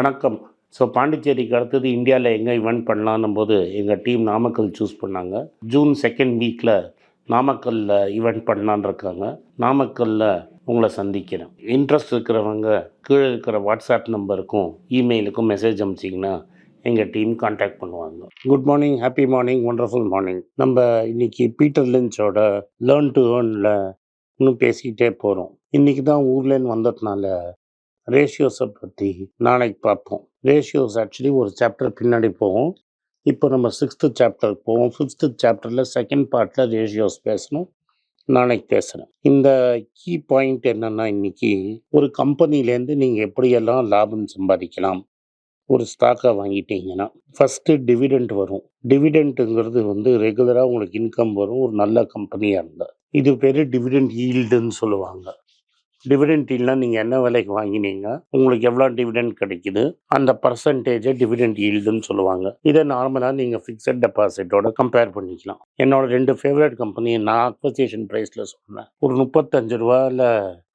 வணக்கம். ஸோ பாண்டிச்சேரிக்கு அடுத்தது இந்தியாவில் எங்கே இவெண்ட் பண்ணலான்னும் போது எங்கள் டீம் நாமக்கல் சூஸ் பண்ணாங்க. ஜூன் செகண்ட் வீக்கில் நாமக்கல்லில் ஈவெண்ட் பண்ணலான்னு இருக்காங்க. நாமக்கல்லில் உங்களை சந்திக்கிறேன். இன்ட்ரெஸ்ட் இருக்கிறவங்க கீழே இருக்கிற வாட்ஸ்அப் நம்பருக்கும் இமெயிலுக்கும் மெசேஜ் அனுப்பிச்சிங்கன்னா எங்கள் டீம் காண்டாக்ட் பண்ணுவாங்க. Good morning happy morning wonderful morning நம்ம இன்னைக்கு பீட்டர் லின்ச்சோட லேர்ன் டு ஏர்னில் இன்னும் பேசிக்கிட்டே போகிறோம் இன்றைக்கி தான் ஊர்லேருந்து வந்ததுனால ரேஷியோஸை பற்றி நாளைக்கு பார்ப்போம். ரேஷியோஸ் ஆக்சுவலி ஒரு சாப்டர் பின்னாடி போகும். இப்போ நம்ம சிக்ஸ்த்து சாப்டர் போவோம். ஃபிஃப்த்து சாப்டரில் செகண்ட் பார்ட்டில் ரேஷியோஸ் பேசணும். நாளைக்கு பேசுகிறேன் இந்த கீ பாயிண்ட் என்னென்னா இன்னைக்கு ஒரு கம்பெனிலேருந்து நீங்கள் எப்படியெல்லாம் லாபம் சம்பாதிக்கலாம்? ஒரு ஸ்டாக்கை வாங்கிட்டீங்கன்னா ஃபஸ்ட்டு டிவிடெண்ட் வரும். டிவிடெண்ட்டுங்கிறது வந்து ரெகுலராக உங்களுக்கு இன்கம் வரும். ஒரு நல்ல கம்பெனியாக இருந்தால் இது பேர் டிவிடெண்ட் ஈல்டுன்னு சொல்லுவாங்க. டிவிடெண்ட் இல்லைனா நீங்கள் என்ன விலைக்கு வாங்கினீங்க? உங்களுக்கு எவ்வளோ டிவிடெண்ட் கிடைக்குது? அந்த பர்சன்டேஜை டிவிடெண்ட் ஈல்டுன்னு சொல்லுவாங்க. இதை நார்மலாக நீங்கள் ஃபிக்ஸட் டெபாசிட்டோட கம்பேர் பண்ணிக்கலாம். என்னோட ரெண்டு ஃபேவரட் கம்பெனி நான் அக்வசியேஷன் ப்ரைஸில் சொன்னேன். ஒரு முப்பத்தஞ்சு ரூபாயில்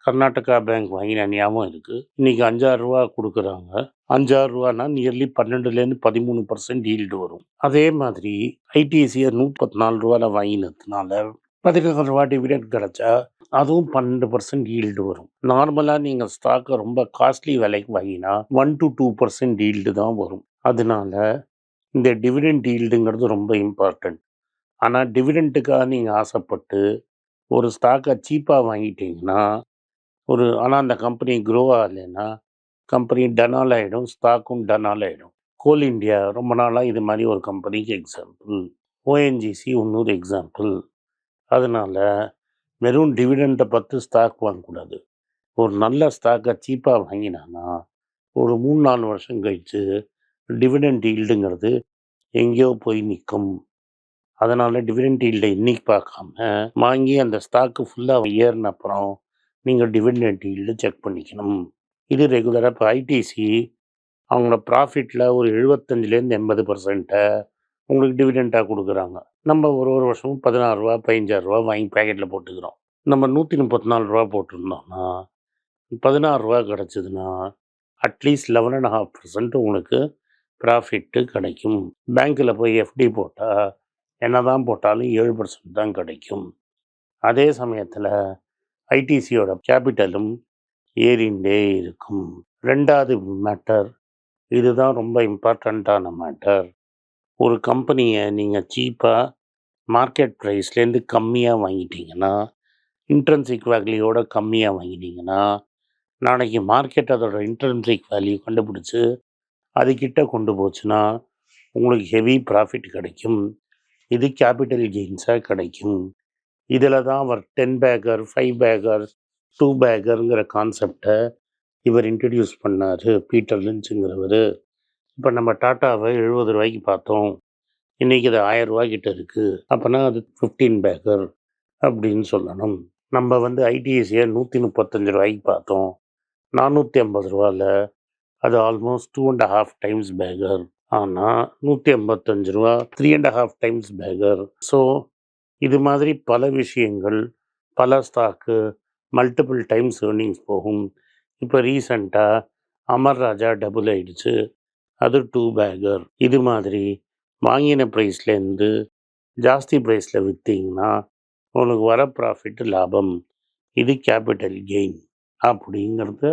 கர்நாடகா பேங்க் வாங்கின ஞாபகம் இருக்குது இன்றைக்கி அஞ்சாறு ரூபா கொடுக்குறாங்க. அஞ்சாறு ரூபானா நியர்லி பன்னெண்டுலேருந்து பதிமூணு பர்சன்ட் ஈல்டு வரும். அதே மாதிரி ஐடிசியை முப்பத்தி நாலு ரூபாவில் வாங்கினதுனால பதினாறு ரூபா டிவிடெண்ட் கிடச்சா அதுவும் பன்னெண்டு பர்சன்ட் ஈல்டு வரும். நார்மலாக நீங்கள் ஸ்டாக்கை ரொம்ப காஸ்ட்லி விலைக்கு வாங்கினா one to two percent yield தான் வரும். அதனால இந்த டிவிடெண்ட் ஈல்டுங்கிறது ரொம்ப இம்பார்ட்டண்ட் ஆனால் டிவிடெண்ட்டுக்காக நீங்கள் ஆசைப்பட்டு ஒரு ஸ்டாக்கை சீப்பாக வாங்கிட்டீங்கன்னா ஒரு ஆனால் அந்த கம்பெனி க்ரோ ஆகலைன்னா கம்பெனி டனால் ஆகிடும் ஸ்டாக்கும் டனால் ஆகிடும் கோல் இந்தியா ரொம்ப நாளாக இது மாதிரி ஒரு கம்பெனிக்கு எக்ஸாம்பிள் ஓஎன்ஜிசி இன்னொரு எக்ஸாம்பிள் அதனால் வெறும் டிவிடெண்டை பத்து ஸ்டாக் வாங்கக்கூடாது. ஒரு நல்ல ஸ்டாக்கை சீப்பாக வாங்கினான்னா ஒரு மூணு நாலு வருஷம் கழித்து டிவிடெண்ட் ஈல்டுங்கிறது எங்கேயோ போய் நிற்கும். அதனால் டிவிடெண்ட் ஈல்டை இன்னைக்கு பார்க்காம வாங்கி அந்த ஸ்டாக்கு ஃபுல்லாக ஏறின அப்புறம் நீங்கள் டிவிடெண்ட் ஈல்டு செக் பண்ணிக்கணும். இது ரெகுலராக இப்போ ஐடிசி அவங்களோட ப்ராஃபிட்டில் ஒரு எழுபத்தஞ்சிலேருந்து எண்பது பர்சன்ட்டை உங்களுக்கு டிவிடெண்ட்டாக கொடுக்குறாங்க. நம்ம ஒரு ஒரு வருஷமும் பதினாறு ரூபா பதினஞ்சாறு ரூபா வாங்கி பேக்கெட்டில் போட்டுக்கிறோம். நம்ம நூற்றி முப்பத்தி நாலு ரூபா போட்டிருந்தோம்னா பதினாறு ரூபா கிடச்சிதுன்னா at least eleven and half percent உங்களுக்கு ப்ராஃபிட்டு கிடைக்கும். பேங்க்கில் போய் எஃப்டி போட்டால் என்ன தான் போட்டாலும் ஏழு பர்சன்ட் தான் கிடைக்கும். அதே சமயத்தில் ஐடிசியோட கேபிட்டலும் ஏறிண்டே இருக்கும். ரெண்டாவது மேட்டர் இதுதான் ரொம்ப இம்பார்ட்டண்ட்டான மேட்டர் ஒரு கம்பெனியை நீங்கள் சீப்பாக மார்க்கெட் ப்ரைஸ்லேருந்து கம்மியாக வாங்கிட்டீங்கன்னா இன்ட்ரன்சிக் வேல்யூவோட கம்மியாக வாங்கிட்டீங்கன்னா நாளைக்கு மார்க்கெட் அதோட இன்ட்ரன்சிக் வேல்யூ கண்டுபிடிச்சி அதுக்கிட்ட கொண்டு போச்சுன்னா உங்களுக்கு ஹெவி ப்ராஃபிட் கிடைக்கும். இது கேபிட்டல் கெயின்ஸாக கிடைக்கும். இதில் தான் அவர் ten bagger five bagger two பேக்கருங்கிற கான்செப்டை இவர் இன்ட்ரடியூஸ் பண்ணார். பீட்டர் லின்ச்சுங்கிறவர். இப்போ நம்ம டாட்டாவை எழுபது ரூபாய்க்கு பார்த்தோம். இன்றைக்கி அது ஆயிரம் ரூபாய்க்கிட்ட இருக்குது அப்போனா அது ஃபிஃப்டீன் பேக்கர் அப்படின்னு சொல்லணும். நம்ம வந்து ஐடிஎஸ்சியை நூற்றி முப்பத்தஞ்சு ரூபாய்க்கு பார்த்தோம். நானூற்றி ஐம்பது ரூபாவில் அது almost two and half times bagger ஆனால் நூற்றி ஐம்பத்தஞ்சு ரூபா three and half times bagger so இது மாதிரி பல விஷயங்கள் பல ஸ்டாக்கு மல்டிபிள் டைம்ஸ் ஏர்னிங்ஸ் போகும். இப்போ ரீசண்டாக அமர் ராஜா டபுள் ஆயிடுச்சு. அது டூ பேக்கர் இது மாதிரி வாங்கின ப்ரைஸ்லேருந்து ஜாஸ்தி ப்ரைஸில் விற்றீங்கன்னா உனக்கு வர ப்ராஃபிட் லாபம். இது கேபிட்டல் கெயின் அப்படிங்கிறத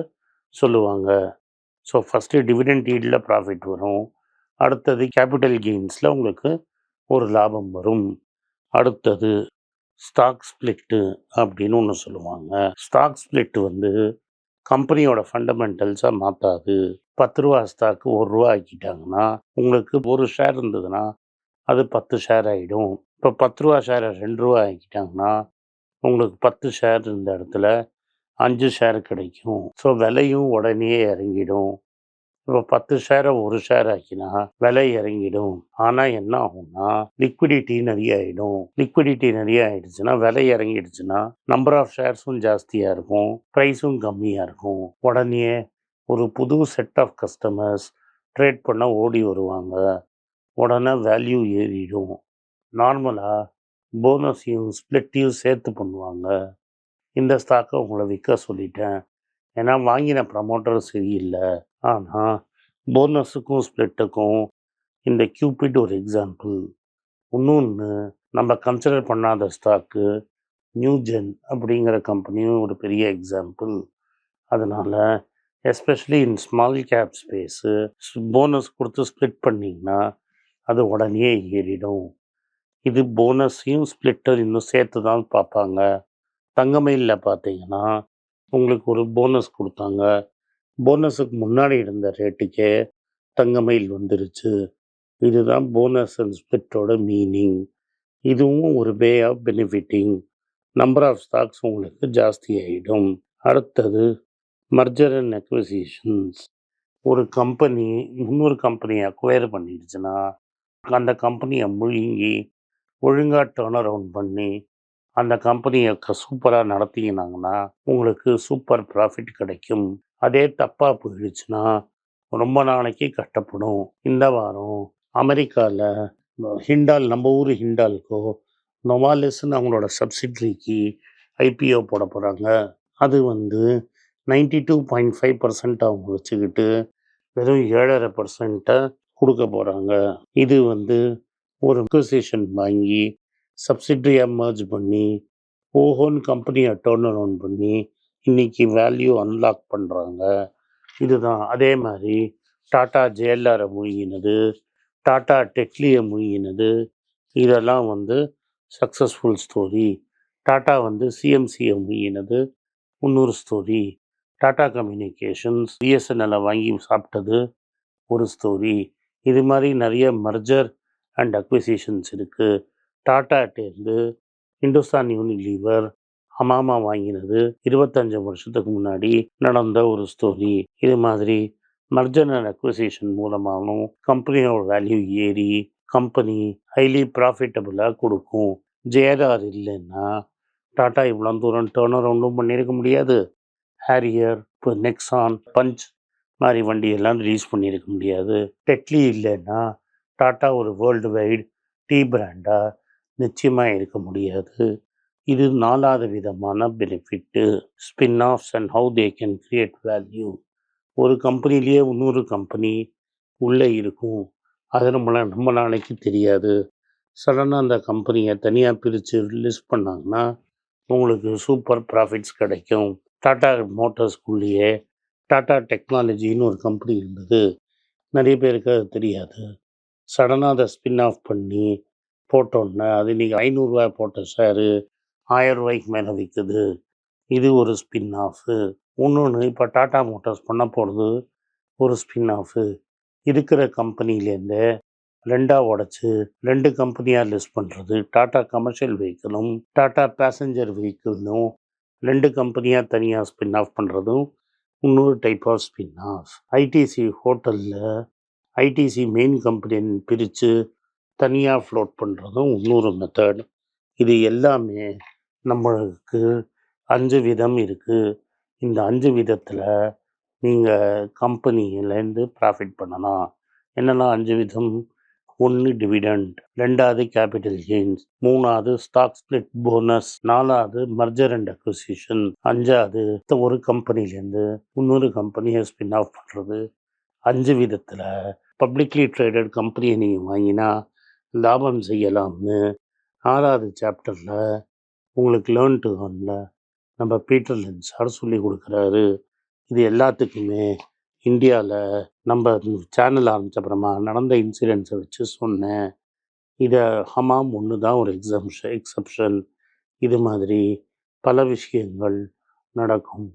சொல்லுவாங்க. ஸோ ஃபஸ்ட்டு டிவிடெண்ட் ஈடில் ப்ராஃபிட் வரும். அடுத்தது கேபிட்டல் கெயின்ஸில் உங்களுக்கு ஒரு லாபம் வரும். அடுத்தது ஸ்டாக் ஸ்பிளிட்டு அப்படின்னு ஒன்று சொல்லுவாங்க. ஸ்டாக் ஸ்பிளிட் வந்து கம்பெனியோட ஃபண்டமெண்டல்ஸாக மாற்றாது பத்து ரூபா ஸ்டாக்கு ஒரு ரூபா ஆக்கிட்டாங்கன்னா உங்களுக்கு ஒரு ஷேர் இருந்ததுன்னா அது பத்து ஷேர் ஆகிடும் இப்போ பத்து ரூபா ஷேரை ரெண்டு ரூபா ஆக்கிட்டாங்கன்னா உங்களுக்கு பத்து ஷேர் இருந்த இடத்துல அஞ்சு ஷேர் கிடைக்கும். ஸோ விலையும் உடனே இறங்கிடும். இப்போ பத்து ஷேரை ஒரு ஷேர் ஆக்கினா விலை இறங்கிடும். ஆனால் என்ன ஆகும்னா லிக்விடிட்டி நிறைய ஆகிடும் லிக்விடிட்டி நிறைய ஆகிடுச்சுன்னா விலை இறங்கிடுச்சுன்னா நம்பர் ஆஃப் ஷேர்ஸும் ஜாஸ்தியாக இருக்கும். ப்ரைஸும் கம்மியாக இருக்கும். உடனே ஒரு புது செட் ஆஃப் கஸ்டமர்ஸ் ட்ரேட் பண்ண ஓடி வருவாங்க. உடனே வேல்யூ ஏறிடும். நார்மலாக போனஸையும் ஸ்ப்ளிட்டையும் சேர்த்து பண்ணுவாங்க. இந்த ஸ்டாக்கை உங்களை விற்க சொல்லிட்டேன். ஏன்னா வாங்கின ப்ரமோட்டர் சரியில்லை. ஆனால் போனஸுக்கும் ஸ்ப்ளிட்டுக்கும் இந்த கியூபிட் ஒரு எக்ஸாம்பிள் இன்னொன்று நம்ம கன்சிடர் பண்ணாத ஸ்டாக்கு நியூஜென் அப்படிங்கிற கம்பெனியும் ஒரு பெரிய எக்ஸாம்பிள் அதனால் especially in small cap space bonus கொடுத்து ஸ்ப்ளிட் பண்ணிங்கன்னா அது உடனே ஏறிடும். இது போனஸையும் ஸ்ப்ளிட்டர் இன்னும் சேர்த்து தான் பார்ப்பாங்க தங்கமயிலில் பார்த்தீங்கன்னா உங்களுக்கு ஒரு போனஸ் கொடுத்தாங்க. போனஸுக்கு முன்னாடி இருந்த ரேட்டுக்கே தங்கமயில் வந்துருச்சு. இதுதான் போனஸ் அண்ட் ஸ்பிளிட்டோட மீனிங் இதுவும் ஒரு way of benefiting number of stocks உங்களுக்கு ஜாஸ்தி ஆகிடும் அடுத்தது மர்ஜர் அண்ட் அக்விசிஷன்ஸ் ஒரு கம்பெனி இன்னொரு கம்பெனியை அக்வயர் பண்ணிடுச்சுன்னா அந்த கம்பெனியை முழுங்கி ஒழுங்காக டேர்ன் அரவுண்ட் பண்ணி அந்த கம்பெனியை சூப்பராக நடத்தினாங்கன்னா உங்களுக்கு சூப்பர் ப்ராஃபிட் கிடைக்கும். அதே தப்பாக போயிடுச்சுன்னா ரொம்ப நாளைக்கு கஷ்டப்படும் இந்த வாரம் அமெரிக்காவில் ஹிண்டால் நம்ம ஊர் ஹிண்டாலுக்கோ நொவாலிஸ்ன்னு அவங்களோட சப்சிட்ரிக்கு ஐபிஓ போட போகிறாங்க அது வந்து ninety two point five percent அவங்க வச்சுக்கிட்டு வெறும் ஏழரை பர்சன்ட்டை கொடுக்க போகிறாங்க இது வந்து ஒரு அக்விசிஷன் வாங்கி சப்சிட்ரியாக மர்ஜ் பண்ணி ஓஹோன் கம்பெனியை டேர்ன் அரவுண்ட் பண்ணி இன்னைக்கு வேல்யூ அன்லாக் பண்ணுறாங்க இதுதான். அதே மாதிரி டாடா ஜேஎல்ஆரை முழுகினது டாடா டெக்லியை முழுகினது இதெல்லாம் வந்து சக்ஸஸ்ஃபுல் ஸ்டோரி டாட்டா வந்து சிஎம்சியை முழுகினது இன்னொரு ஸ்டோரி டாடா கம்யூனிகேஷன்ஸ் பிஎஸ்என்எல்லை வாங்கி சாப்பிட்டது ஒரு ஸ்டோரி இது மாதிரி நிறைய மர்ஜர் அண்ட் அக்விசிஷன்ஸ் இருக்குது டாட்டாட்டேருந்து இந்துஸ்தான் யூனிலீவர் அமாமா வாங்கினது இருபத்தஞ்சு வருஷத்துக்கு முன்னாடி நடந்த ஒரு ஸ்டோரி இது மாதிரி மர்ஜர் அண்ட் அக்விசிஷன் மூலமாகவும் கம்பெனியோட வேல்யூ ஏறி கம்பெனி ஹைலி ப்ராஃபிட்டபுளாக கொடுக்கும். ஜேஆர்ஆர் இல்லைன்னா டாட்டா இவ்வளோ தூரம் டேர்ன் அரவுண்டும் பண்ணியிருக்க முடியாது. ஹேரியர் இப்போ நெக்ஸான் பஞ்ச் மாதிரி வண்டியெல்லாம் ரிலீஸ் பண்ணியிருக்க முடியாது. டெட்லி இல்லைன்னா டாட்டா ஒரு வேர்ல்டு வைடு டீ பிராண்டாக நிச்சயமாக இருக்க முடியாது. இது நாலாவது விதமான benefit spin offs and how they can create value ஒரு கம்பெனிலேயே இன்னொரு கம்பெனி உள்ளே இருக்கும். அது நம்மளை நம்ம நாளைக்கு தெரியாது. சடனாக அந்த கம்பெனியை தனியாக பிரித்து ரிலீஸ் பண்ணாங்கன்னா உங்களுக்கு சூப்பர் ப்ராஃபிட்ஸ் கிடைக்கும். டாட்டா மோட்டார்ஸ்குள்ளேயே டாட்டா டெக்னாலஜின்னு ஒரு கம்பெனி இருந்தது. நிறைய பேருக்கு அது தெரியாது. சடனாக அதை ஸ்பின் ஆஃப் பண்ணி போட்டோன்னே அது நீங்கள் ஐநூறுரூவா போட்ட ஷேரு ஆயிரம் ரூபாய்க்கு மேலே விற்குது இது ஒரு ஸ்பின் ஆஃபு இன்னொன்று இப்போ டாட்டா மோட்டார்ஸ் பண்ண போகிறது ஒரு ஸ்பின் ஆஃபு இருக்கிற கம்பெனிலேருந்து ரெண்டாக உடச்சி ரெண்டு கம்பெனியாக லிஸ்ட் பண்ணுறது டாட்டா கமர்ஷியல் வெஹிக்கிளும் டாட்டா பேசஞ்சர் வெஹிக்கிளும் ரெண்டு கம்பெனியாக தனியாக ஸ்பின் ஆஃப் பண்ணுறதும் இன்னொரு type of spin off ITC ஹோட்டலில் ஐடிசி மெயின் கம்பெனி பிரித்து தனியாக ஃப்ளோட் பண்ணுறதும் இன்னொரு மெத்தட் இது எல்லாமே நம்மளுக்கு அஞ்சு விதம் இருக்குது இந்த அஞ்சு விதத்தில் நீங்கள் கம்பெனியிலேருந்து ப்ராஃபிட் பண்ணலாம். என்னென்னா அஞ்சு விதம் ஒன்று டிவிடெண்ட் ரெண்டாவது கேபிட்டல் கெயின்ஸ் மூணாவது ஸ்டாக் ஸ்பிளிட் போனஸ் நாலாவது மர்ஜர் அண்ட் அக்விசிஷன் அஞ்சாவது ஒரு கம்பெனிலேருந்து இன்னொரு கம்பெனியை ஸ்பின் ஆஃப் பண்ணுறது அஞ்சு விதத்தில் பப்ளிக்லி ட்ரேடட் கம்பெனியை நீங்கள் வாங்கினா லாபம் செய்யலாம்னு ஆறாவது சாப்டரில் உங்களுக்கு லேர்ன் டு ஒன்ல நம்ம பீட்டர் லென்ஸார் சொல்லி கொடுக்குறாரு. இது எல்லாத்துக்குமே இந்தியாவில் நம்ம சேனல் ஆரம்பித்தப்புறமா நடந்த இன்சிடென்ட்ஸை வச்சு சொன்னேன். இதை ஹமாம் ஒன்று தான் ஒரு எக்ஸம்ஷன் எக்ஸப்ஷன் இது மாதிரி பல விஷயங்கள் நடக்கும்.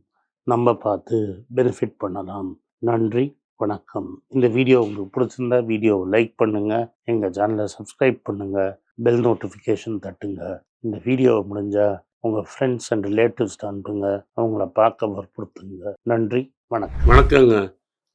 நம்ம பார்த்து பெனிஃபிட் பண்ணலாம். நன்றி வணக்கம். இந்த வீடியோ உங்களுக்கு பிடிச்சிருந்தா வீடியோவை லைக் பண்ணுங்கள் எங்கள் சேனலை சப்ஸ்கிரைப் பண்ணுங்கள் பெல் நோட்டிஃபிகேஷன் தட்டுங்க. இந்த வீடியோவை முடிஞ்சால் உங்கள் ஃப்ரெண்ட்ஸ் அண்ட் ரிலேட்டிவ்ஸ் அனுப்புங்க. அவங்கள பார்க்க வற்புறுத்துங்க. நன்றி வணக்கம். வணக்கங்க.